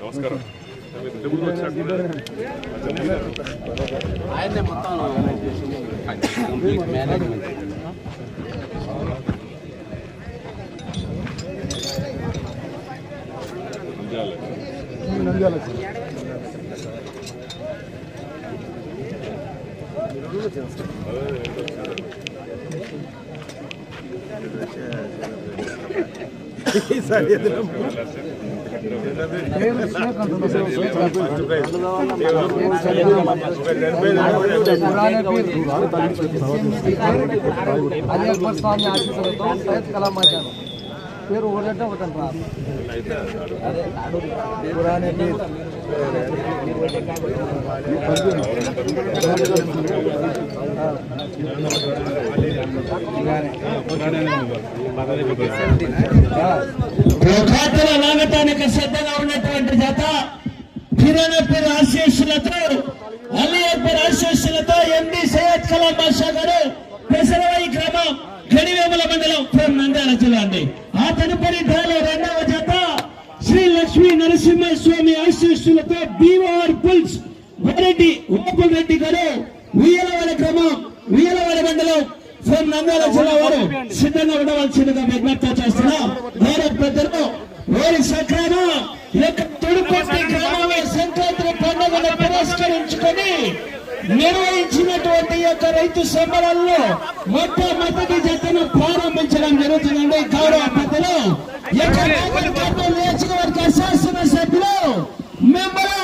నమస్కారం ఇంటి ముందు వచ్చినట్టున్నారు. ఆయనే మొత్తం కంప్లీట్ మేనేజ్మెంట్ నంద్యాల. అది అక్బర్ స్వామి ఆశీస్సులతో సయ్యద్ కలాం ఆచాను పేరు ఊర్లంటే ఒకటంట పురాణే లాగటానికి సిద్ధంగా ఉన్నటువంటి జత కిరణ్ పేరు ఆశీస్సులతో అల్లి పేరు ఆశీస్సులతో ఎండి సయ్యద్ కలాం బాషా గారు పెసరవాయి గ్రామం గడివేముల మండలం ఫ్రమ్ నంద్యాల జిల్లా అండి. ఆ తదుపరి డ్రాలో రెండవ జత శ్రీ లక్ష్మీ నరసింహ స్వామి ఆశీస్సులతో బీవీఆర్ పుల్స్ వరెడ్డి ఓపుల్ రెడ్డి గారు ఉయ్యలవాడ క్రమం ఉయ్యలవాడ మండలం ఫ్రమ్ నంద్యాల జిల్లా వారు సిద్ధంగా ఉండవలసిందిగా విజ్ఞప్తి చేస్తున్నాం. గౌరవ పెద్దలు వారి సక్రమ ఈ యొక్క తొడుకొట్టి గ్రామంలో సంక్రాంతి పండుగను పురస్కరించుకొని నిర్వహించినటువంటి యొక్క రైతు సభలలో మొట్టమొదటి జతను ప్రారంభించడం జరుగుతుందండి. గౌరవ పెద్దలు నియోజకవర్గ శాసనసభ్యులు member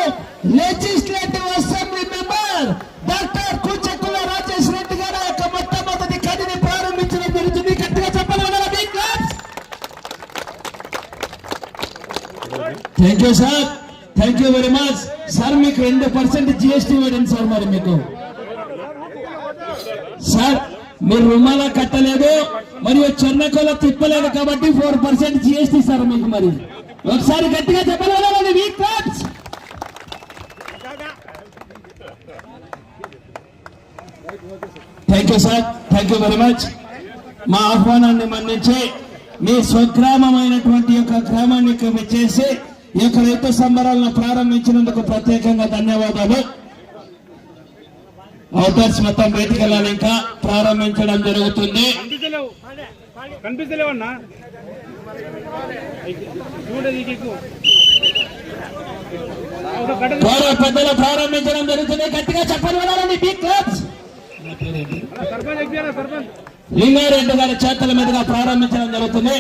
legislative assembly member doctor Kuchakula Rajesh Reddy garu యొక్క మొట్టమొదటి కదిని ప్రారంభించడం జరుగుతుంది. గట్టిగా చెప్పాలి thank you sir thank you very much sir మీకు రెండు పర్సెంట్ జిఎస్టీ పడింది సార్ మరి మీకు. సార్ మీరు రుమాల కట్టలేదు మరియు చెన్నకోల తిప్పలేదు కాబట్టి ఫోర్ పర్సెంట్ జిఎస్టీ సార్ మీకు మరి. ఒకసారి గట్టిగా చెప్పలేదు weak thank you sir thank you very much మా ఆహ్వానాన్ని మన్నించి మీ స్వగ్రామమైనటువంటి యొక్క గ్రామాన్ని చేసి ఈ యొక్క రైతు సంబరాలను ప్రారంభించినందుకు ప్రత్యేకంగా ధన్యవాదాలు. అవుటర్స్ మొత్తం బయటికి వెళ్ళాలి ఇంకా ప్రారంభించడం జరుగుతుంది. గౌరవ పెద్దలు ప్రారంభించడం జరుగుతుంది. గట్టిగా చెప్పని వెళ్ళాలండి బిగ్ సర్పంచ్? లింగారెడ్డి గారి చేతుల మీదుగా ప్రారంభించడం జరుగుతుంది.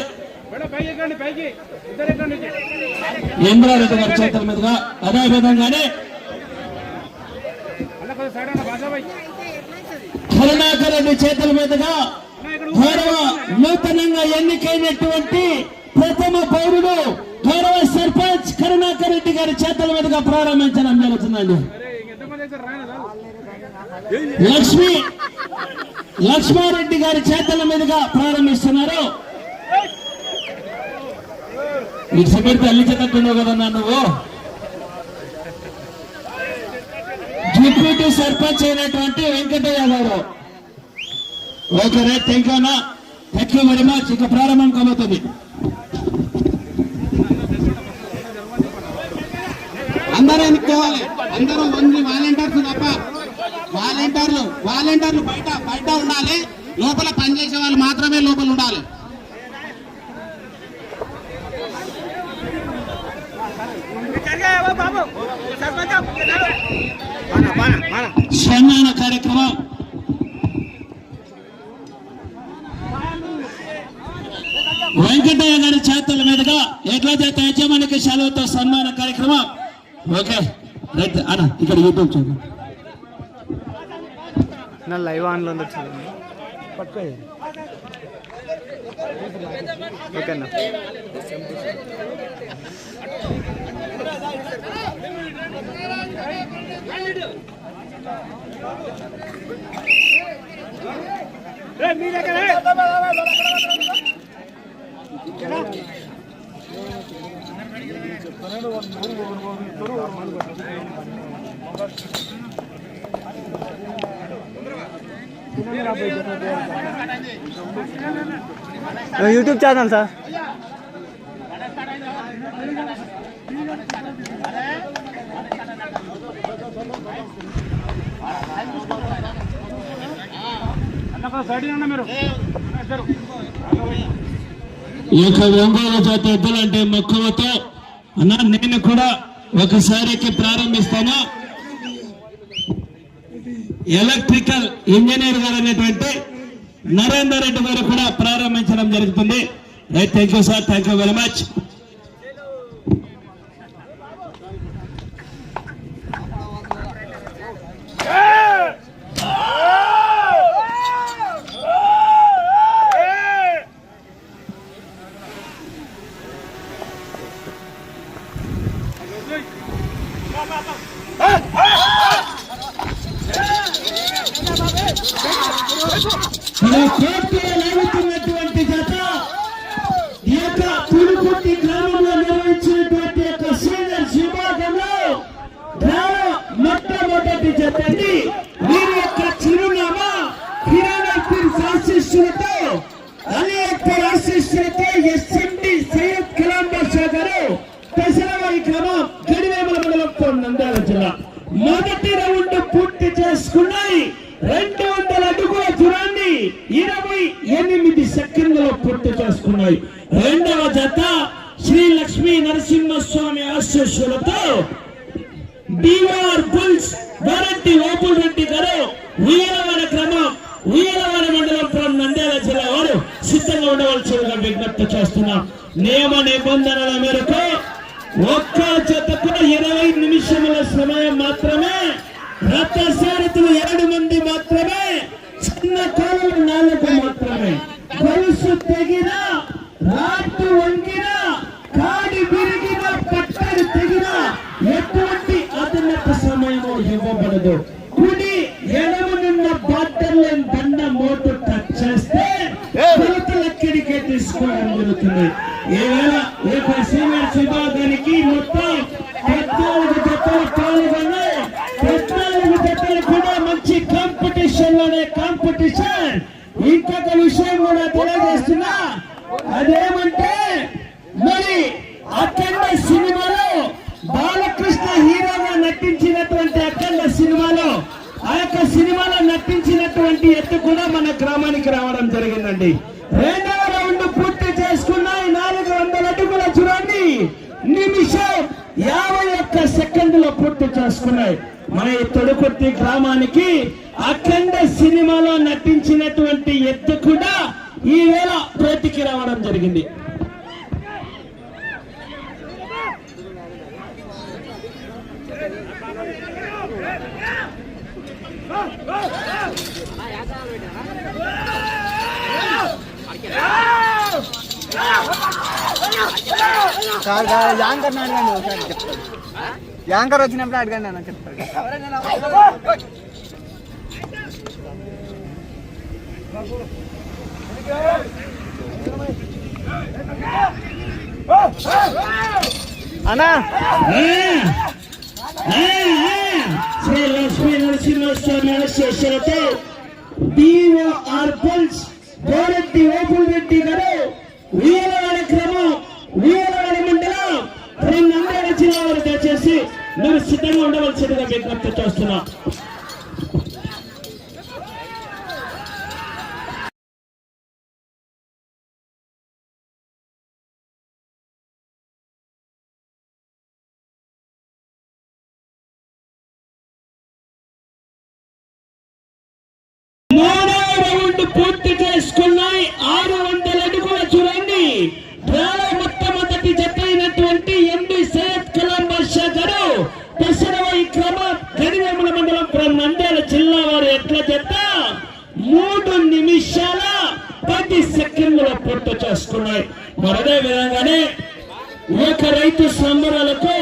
ఇంద్రారెడ్డి గారి చేతుల మీదుగా అదే విధంగానే కరుణాకర్ రెడ్డి చేతుల మీదుగా గౌరవ నూతనంగా ఎన్నికైనటువంటి ప్రథమ పౌరుడు గౌరవ సర్పంచ్ కరుణాకర్ రెడ్డి గారి చేతుల మీదుగా ప్రారంభించడం జరుగుతుందండి. లక్ష్మి లక్ష్మారెడ్డి గారి చేతుల మీదుగా ప్రారంభిస్తున్నారు. నీకు సిమెంట్ తల్లి చెప్తున్నావు కదన్నా నువ్వు? డిప్యూటీ సర్పంచ్ అయినటువంటి Venkataiah garu. Okay right thank you అన్న. థ్యాంక్ యూ వెరీ మచ్ ఇక ప్రారంభం కాబోతుంది. అందరూ ఎన్నుకోవాలి అందరూ ఓన్లీ వాలంటీర్స్ తప్ప వాలంటీర్లు వాలంటీర్లు బయట బయట ఉండాలి. లోపల పనిచేసే వాళ్ళు మాత్రమే లోపల ఉండాలి. సన్మాన కార్యక్రమం. వెంకటయ్య గారి చేతుల మీదుగా ఎట్లా చేత యజమానికి సెలవుతో సన్మాన కార్యక్రమం. ఓకే రైట్ అన్న ఇక్కడ యూట్యూబ్ చూడండి. నా లైవ్ ఆన్లో ఉంది చూడండి. यूट्यूब चैनल सर యొక్క ఒంగోలు జాతి ఎద్దులంటే మక్కువతో అన్న నేను కూడా ఒకసారికి ప్రారంభిస్తాను? ఎలక్ట్రికల్ ఇంజనీర్ గారు అనేటువంటి నరేందర్ రెడ్డి గారు కూడా ప్రారంభించడం జరుగుతుంది. Right thank you sir thank you very much చేసుకున్నాయి మన ఈ తొడుకుర్తి గ్రామానికి అఖండ సినిమాలో నటించినటువంటి ఎత్తు కూడా ఈవేళ ప్రతికి రావడం జరిగింది. కాదు యాంకర్ నాన్న ఒకసారి చెప్తాను యాంకర్ వచ్చినప్పుడు అడగండి అన్న చెప్తాడు అన్నా. శ్రీ లక్ష్మీ పుల్స్ గోరెట్టి ఓపుల్ రెడ్డి మీరు సిద్ధంగా ఉండవలసిందిగా విజ్ఞప్తి చేస్తున్నాం. చేసుకున్నాయి. మరదే విధంగానే ఒక రైతు సంబరాలతో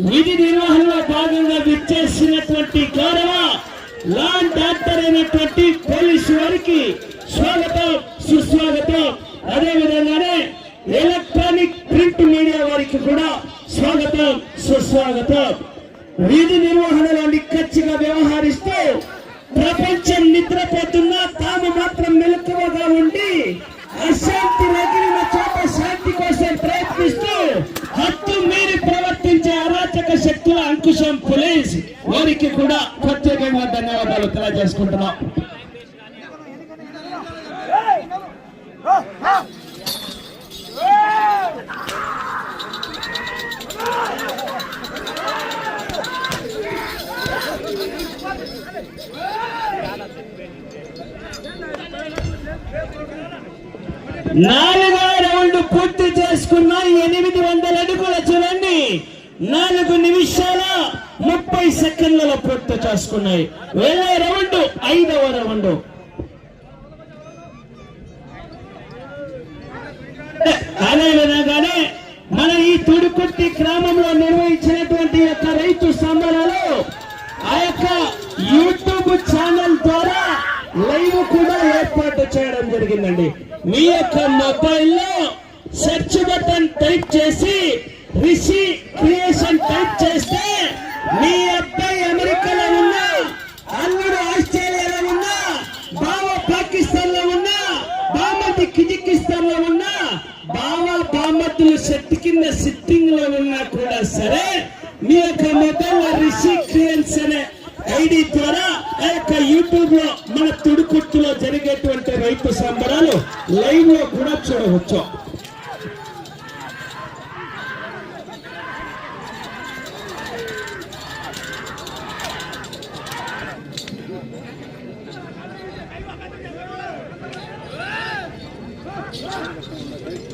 విధి నిర్వహణలో భాగంగా విచ్చేసినటువంటి గౌరవ లాండ్ డాక్టర్ అయినటువంటి పోలీసు వారికి స్వాగతం సుస్వాగతం. అదే విధంగానే ఎలక్ట్రానిక్ ప్రింట్ మీడియా వారికి కూడా స్వాగతం సుస్వాగతం. విధి కూడా ప్రత్యేకంగా ధన్యవాదాలు తెలియజేసుకుంటున్నాం. నాలుగో రౌండ్ పూర్తి చేసుకున్న ఎనిమిది వందల అడుగుల చూడండి నాలుగు నిమిషాల ముప్పై సెకండ్లలో పూర్తి చేసుకున్నాయి. వేరే రౌండ్ ఐదవ రౌండ్. అదే విధంగానే మన ఈ తుడుకుర్తి గ్రామంలో నిర్వహించినటువంటి యొక్క రైతు సంబరాలు ఆ యొక్క యూట్యూబ్ ఛానల్ ద్వారా లైవ్ కూడా ఏర్పాటు చేయడం జరిగిందండి. మీ యొక్క మొబైల్లో సెర్చ్ బటన్ టైప్ చేసి రిషి క్రియేషన్ టైప్ చేస్తే మీ అబ్బాయి అమెరికాలో ఉన్నా అల్లుడు ఆస్ట్రేలియాలో ఉన్నా బావ పాకిస్తాన్లో ఉన్నా బామతి కిజికిస్తాన్లో ఉన్నా బావ బామతులు చెట్టు కింద సిట్టింగ్లో ఉన్నా కూడా సరే మీ యొక్క మొబైల్ రిషి అనే ఐడి ద్వారా ఆ యొక్క యూట్యూబ్లో మన తుడుకుట్టులో జరిగేటువంటి రైతు సంబరాలు లైవ్లో కూడా చూడవచ్చు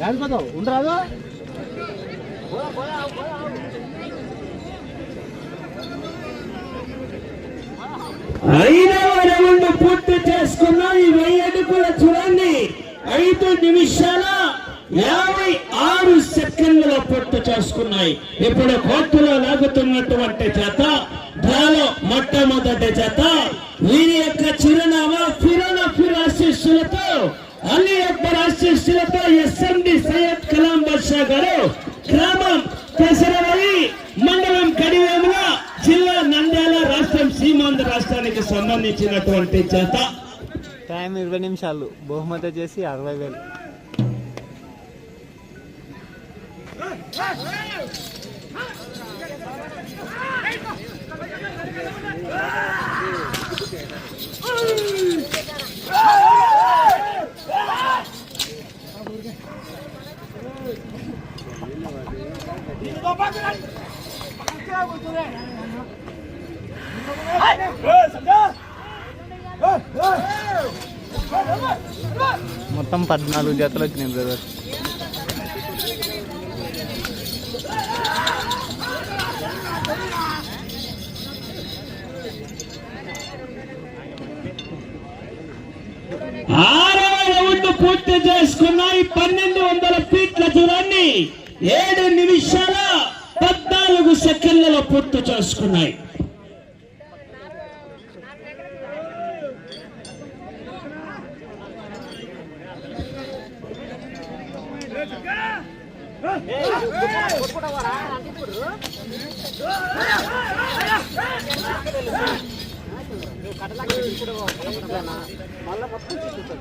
రాజుకోతావు ఉండరాదు ఐదవ రౌండ్ పూర్తి చేసుకున్న ఈ వెయ్యి అడుగుల చూడండి ఐదు నిమిషాల యాభై ఆరు సెకండ్లలో పూర్తి ఉన్నాయి. ఇప్పుడు కోర్టులో లాగుతున్నటువంటి చేత డ్రాలో మొట్టమొదటి చేత వీరి యొక్క చిరునామా ఫిరోనా ఫిర్ ఆశీస్సులతో అలీ అక్బర్ ఆశీస్సులతో ఎస్ఎండి సయ్యద్ కలాం బాషా గారు గ్రామం పెసరవరి మండలం కడివేముల జిల్లా నంద్యాల రాష్ట్రం సీమాంధ్ర రాష్ట్రానికి సంబంధించినటువంటి చేత టైం ఇరవై నిమిషాలు. బహుమతి చేసి అరవై వేలు. మొత్తం పద్నాలుగు జతలు వచ్చినాయి బ్రదర్. ఆరవ రౌండ్ పూర్తి చేసుకున్నాయి పన్నెండు వందల ఫీట్ల దూరాన్ని ఏడు నిమిషాల పద్నాలుగు సెకండ్లలో పూర్తి చేసుకున్నాయి 말라가 팔찌 줬다.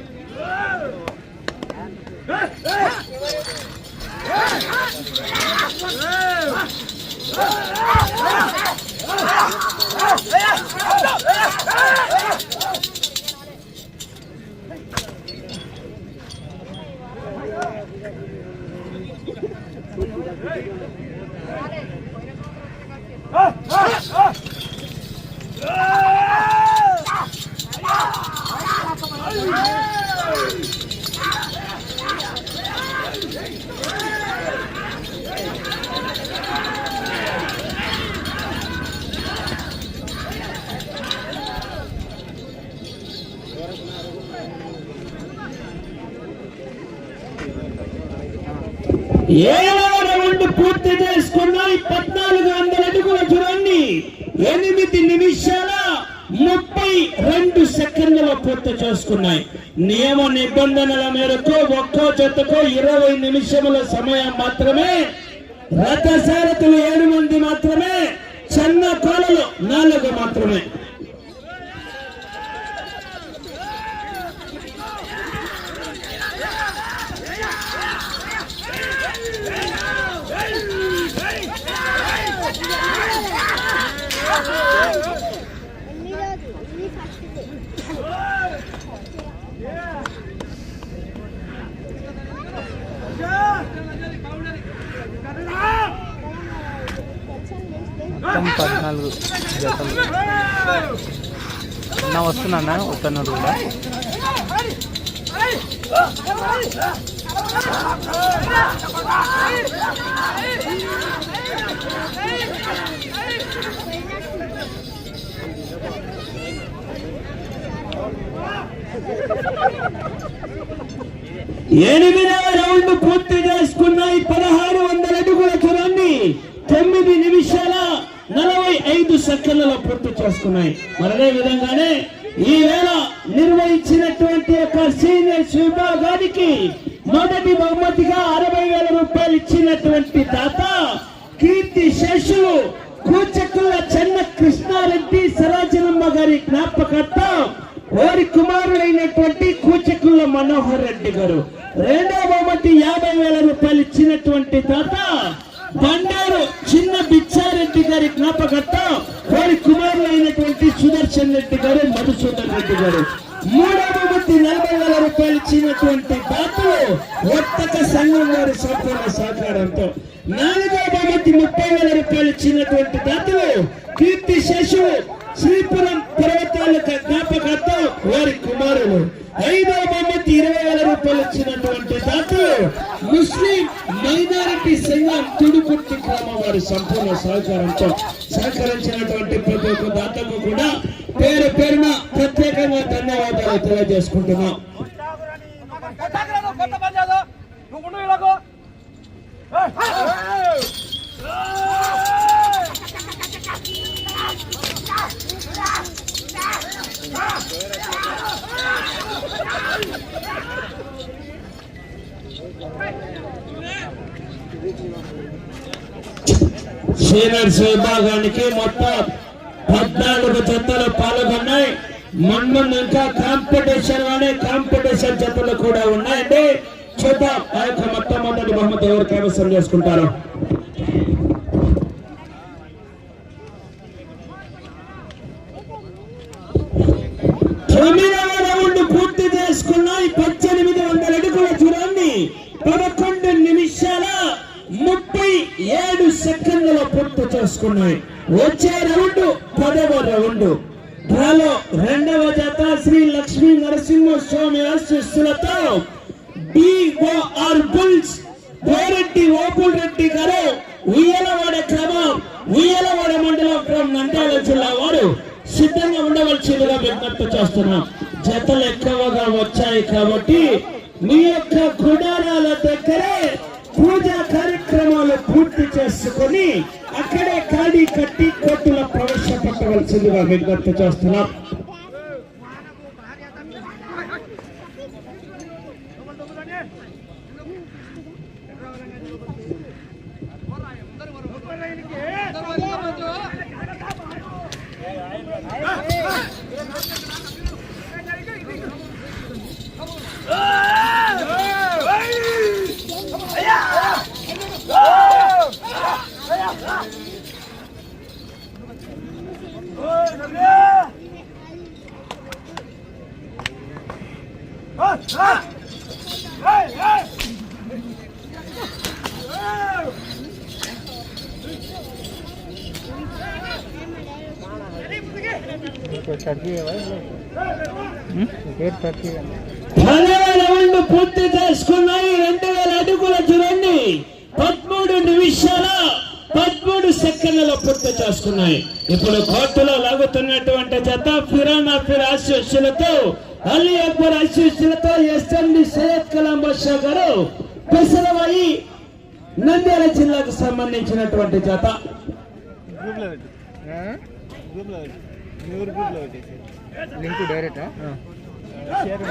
చేసుకున్నాయి నియమ నిబంధనల మేరకు ఒక్కో జతకు ఇరవై నిమిషముల సమయం మాత్రమే రథసారథులు ఏడు మంది మాత్రమే చిన్న కోలలు నాలుగు మాత్రమే. నాలుగు జతలు. నా వస్తున్నా వస్తున్నారు కూడా. ఎనిమిదవ రౌండ్ పూర్తి చేసుకున్నాయి. పదహారు వందల అడుగుల దూరాన్ని తొమ్మిది నిమిషం ఐదు సెకండ్లలో పూర్తి చేసుకున్నాయి. మరి అదే విధంగానే ఈవేళ నిర్వహించినటువంటి యొక్క సీనియర్స్ విభాగానికి మొదటి బహుమతిగా అరవై వేల రూపాయలు ఇచ్చినటువంటి తాత కీర్తి శేషులు కూచకుల చెన్న కృష్ణారెడ్డి సరాజనమ్మ గారి జ్ఞాపకర్త వారి కుమారుడైనటువంటి కూచకుల మనోహర్ రెడ్డి గారు. రెండో బహుమతి యాభై వేల రూపాయలు ఇచ్చినటువంటి తాత బండారు చిన్న బిచ్చారెడ్డి గారి జ్ఞాపకర్త వారి కుమారులైనటువంటి సుదర్శన్ రెడ్డి గారు మధుసూదన్ రెడ్డి గారు. మూడవ బహుమతి నలభై వేల రూపాయలు ఇచ్చినటువంటి దాతలు వర్తక సంఘం వారి సంపూర్ణ సహకారంతో. నాలుగవ బహుమతి ముప్పై వేల రూపాయలు ఇచ్చినటువంటి దాతలు కీర్తి శశువు శ్రీపురం పర్వతాలక జ్ఞాపకర్త వారి కుమారులు. ఐదవ బహుమతి ఇరవై వేల రూపాయలు ఇచ్చినటువంటి దాతలు ముస్లిం మైనారిటీ సంఘం తుడుపుట్టి వారి సంపూర్ణ సహకారంతో సహకరించినటువంటి ప్రతి ఒక్క దాతకు కూడా పేరు పేరున ప్రత్యేకంగా ధన్యవాదాలు తెలియజేసుకుంటున్నాం. సీనియర్స్ విభాగానికి మొత్తం పద్నాలుగు జతలు పాల్గొన్నాయి. మన్మన్ ఇంకా కాంపిటీషన్ గానే కాంపిటీషన్ జతలు కూడా ఉన్నాయండి. చూద్దాం ఆ యొక్క మొట్టమొదటి బహుమతి ఎవరు కైవసం చేసుకుంటారు? తొమ్మిదవ రౌండ్ పూర్తి చేసుకున్నాయి పద్దెనిమిది వందల అడుగుల దూరాన్ని పదకొండు నిమిషాల ముప్పై ఏడు సెకండ్ల పూర్తి చేసుకున్నాయి. వచ్చే రౌండ్ పదవ రౌండ్. డ్రాలో రెండవ జత శ్రీ లక్ష్మీ నరసింహ స్వామి ఆశీస్సులతో డిఓఆర్ బుల్స్ బోరెడ్డి ఓపుల్ రెడ్డి గారు ఉయ్యలవాడ క్రమం ఉయ్యలవాడ మండలం ఫ్రం నంద్యాల జిల్లా వారు సిద్ధంగా ఉండవలసిందిగా విజ్ఞప్తి చేస్తున్నాం. జతలు ఎక్కువగా వచ్చాయి కాబట్టి మీ యొక్క గుడారాల దగ్గరే పూజా కార్యక్రమాలు పూర్తి చేసుకొని అక్కడే ఖాళీ కట్టి కోర్టులో ప్రవేశపెట్టవలసిందిగా విజ్ఞప్తి చేస్తున్నాం పేరు టర్కీ పదవ రౌండ్ పూర్తి చేసుకున్నాయి రెండు వేల అడుగుల దూరాన్ని పదమూడు నిమిషాల పదమూడు సెకండ్లలో చేసుకున్నాయి ఇప్పుడు కోర్టులో లాగుతున్నటువంటి జత ఫిరానా ఫిర్ ఆశీస్సులతో అలీ అక్బర్ ఆశీస్సులతో ఎస్ఎండి సయ్యద్ కలాం బాషా గారు పెసరవాయి నంద్యాల జిల్లాకు సంబంధించినటువంటి లింక్ డైరెక్టా షేర్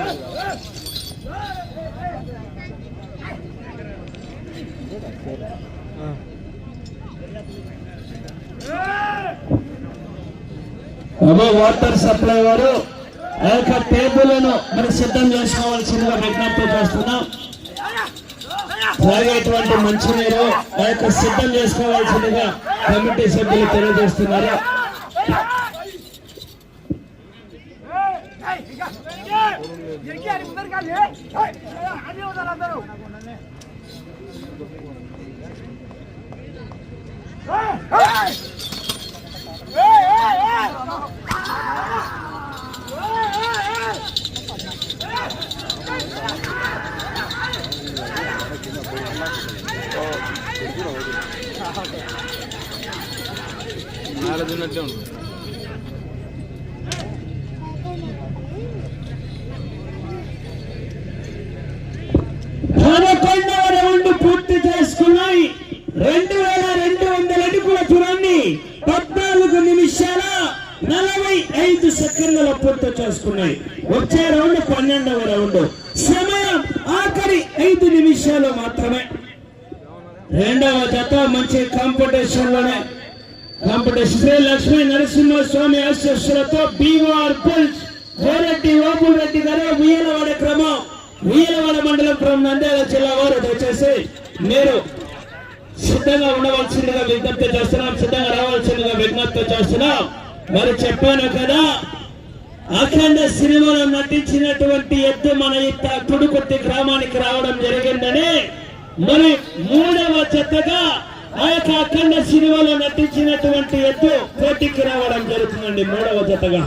అదే వాటర్ సప్లై వారు ఆ యొక్క టేబుల్ను మనం సిద్ధం చేసుకోవాల్సిందిగా విజ్ఞప్తి చేస్తున్నాం తాగేటువంటి మంచినీరు ఆ యొక్క సిద్ధం చేసుకోవాల్సిందిగా కమిటీ సభ్యులు తెలియజేస్తున్నారు పదకొండవ రౌండ్ పూర్తి చేసుకున్నాయి. రెండు రెండు వందల అడుగుల దూరాన్ని పద్నాలుగు నిమిషాల ఐదు సెకండ్ల పూర్తి చేసుకున్నాయి. వచ్చే రౌండ్ పన్నెండవ రౌండ్. సమయం ఆఖరి ఐదు నిమిషాలు మాత్రమే. రెండవ జత మంచి కాంపిటీషన్లోనే కాంపిటీషన్ శ్రీ లక్ష్మీ నరసింహస్వామి ఆశీస్సులతో బీఆర్ పుల్స్ గోరెడ్డి ఓపుల్ రెడ్డి గారు వీరవాడ క్రమం. వీరవాడ మండలం క్రమం నంద్యాల జిల్లా వారు. దయచేసి మీరు సిద్ధంగా ఉండవలసిందిగా విజ్ఞప్తి చేస్తున్నాం. సిద్ధంగా రావాల్సిందిగా విజ్ఞప్తి చేస్తున్నాం. మరి చెప్పాను కదా అఖండ సినిమాలో నటించినటువంటి ఎద్దు మన ఇంత తుడుకుర్తి గ్రామానికి రావడం జరిగిందని మరి మూడవ చెత్తగా ఆ యొక్క అఖండ సినిమాలో నటించినటువంటి ఎద్దు పోటీకి రావడం జరుగుతుందండి మూడవ జతగా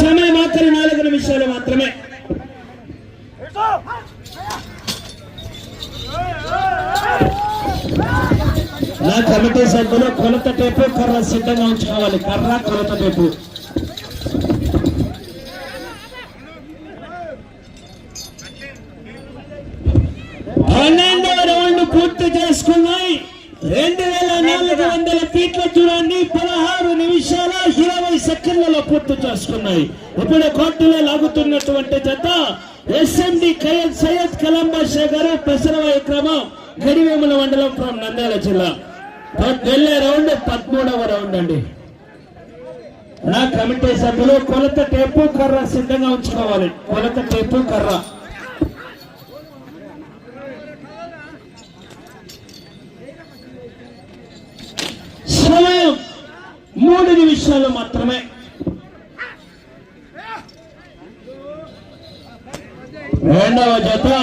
సమయం మాత్రం నాలుగు నిమిషాలు మాత్రమే. నా కమిటీ సభ్యులు కొలత టేపు కర్ర సిద్ధంగా ఉంచుకోవాలి. కర్ర కొలత టేపు పన్నెండవ రౌండ్ పూర్తి చేసుకున్నాయి రెండు వేల నాలుగు వందల ఫీట్ల దూరాన్ని పదహారు నిమిషాల ఇరవై సెకండ్లలో పూర్తి ఉన్నాయి. ఇప్పుడు కోర్టులో లాగుతున్నటువంటి జత ఎస్ఎండి కయల్ సయ్యద్ కలాం బాషా గారు పెసరవాయి క్రమం గడివేముల మండలం ఫ్రం నంద్యాల జిల్లా. వెళ్ళే రౌండ్ పదమూడవ రౌండ్ అండి. నా కమిటీ సభ్యులు కొలత టేపు కర్ర సిద్ధంగా ఉంచుకోవాలి. కొలత టేపు కర్ర. సమయం మూడు నిమిషాలు మాత్రమే. రెండవ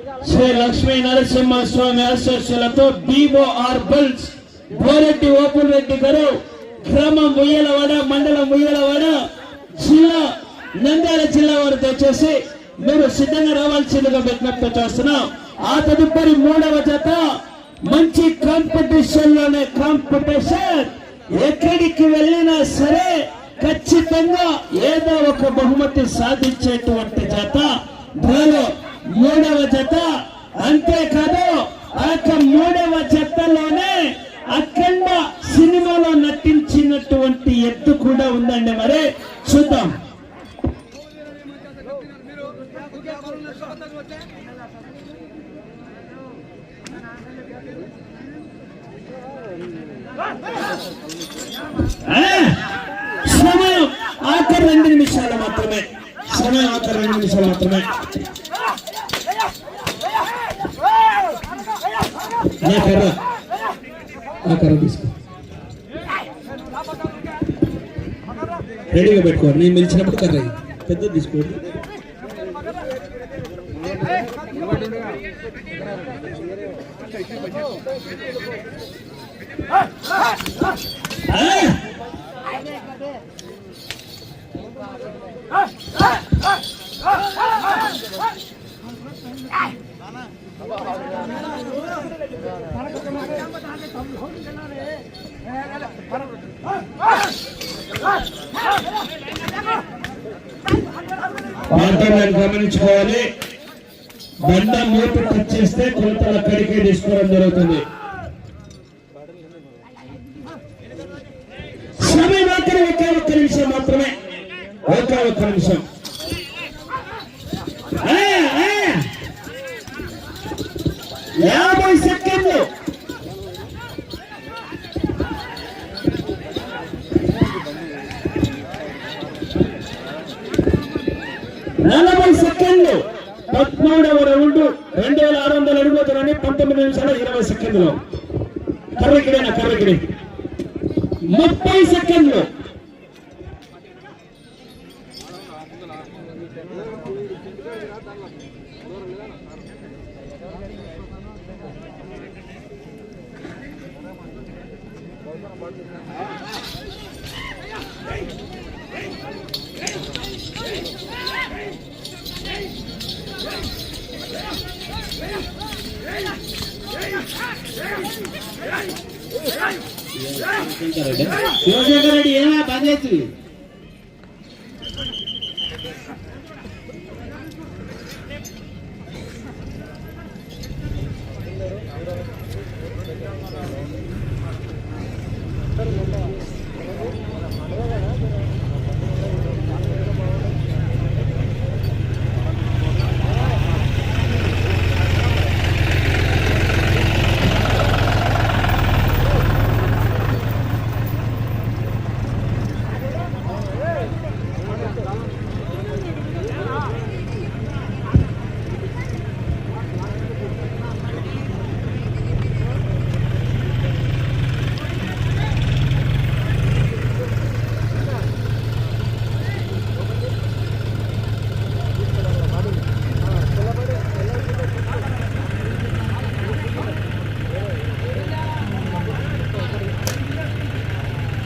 జత శ్రీ లక్ష్మీ నరసింహస్వామి ఆశీస్సులతో బీఓఆర్ బుల్స్ బోరెడ్డి ఓపెన్ రెడ్డి గారు గ్రామం ముయ్యలవాడ మండలం ముయ్యలవాడ జిల్లా నంద్యాల జిల్లా వారు తెచ్చేసి మీరు సిద్ధంగా రావాల్సిందిగా విజ్ఞప్తి చేస్తున్నాం. ఆ తదుపరి మూడవ జత మంచి కాంపిటీషన్లోనే కాంపిటీషన్ ఎక్కడికి వెళ్ళినా సరే ఖచ్చితంగా ఏదో ఒక బహుమతి సాధించేటువంటి జత. దానిలో మూడవ జత. అంతేకాదు ఆ యొక్క మూడవ జతలోనే అఖండ సినిమాలో నటించినటువంటి ఎత్తు కూడా ఉందండి మరి. చూద్దాం. ఆ, సమయం ఆఖరి రెండు నిమిషాలు మాత్రమే. సమయం ఆఖరి రెండు నిమిషాలు మాత్రమే. నా కర్ర ఆ కర్ర తీసుకో రెడీగా పెట్టుకో నేను పిలిచినప్పుడు కర్ర ఇయ్యి. పెద్దది తీసుకోండి ఆ! వాతావరణాన్ని గమనించుకోవాలి. బండ మూపు టచ్ చేస్తే కొలతలు అక్కడికే తీసుకోవడం జరుగుతుంది. సమయం మాత్రం ఒకే ఒక్క నిమిషం మాత్రమే. ఒకే ఒక్క నిమిషం ఆ, ఆ. యాభై సెకండ్లు నలభై సెకండ్లు పదమూడవ రౌండ్ రెండు వేల ఆరు వందల అడుగుతున్నాను పంతొమ్మిది నిమిషాల ఇరవై సెకండ్లు కర్రకిడేనా కర్రకిడి ముప్పై సెకండ్లు. శివశేఖర్ రెడ్డి. ఏమా పని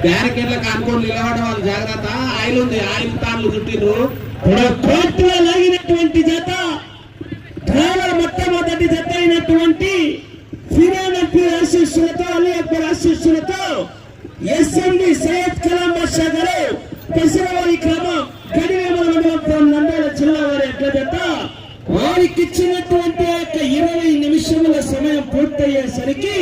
చేస్తుంది బ్యారికేడ్లకు అనుకోని నిలబడడం వాళ్ళు జాగ్రత్త. ఆయిల్ ఉంది ఆయిల్ తాళ్ళు చుట్టిర్రు. కోర్టులో లాగినటువంటి జత డ్రైవర్ మొట్టమొదటి జత అయినటువంటి ఫిరాన్ ఎంపీ ఆశీస్సులతో అలీ అక్బర్ ఆశీస్సులతో ఎస్ఎండి సయ్యద్ కలాం బాషా గారు పెసరవారి క్రమం గడివేమల మండలం నంద్యాల జిల్లా వారి యొక్క జత. వారికి ఇచ్చినటువంటి యొక్క ఇరవై నిమిషముల సమయం పూర్తయ్యేసరికి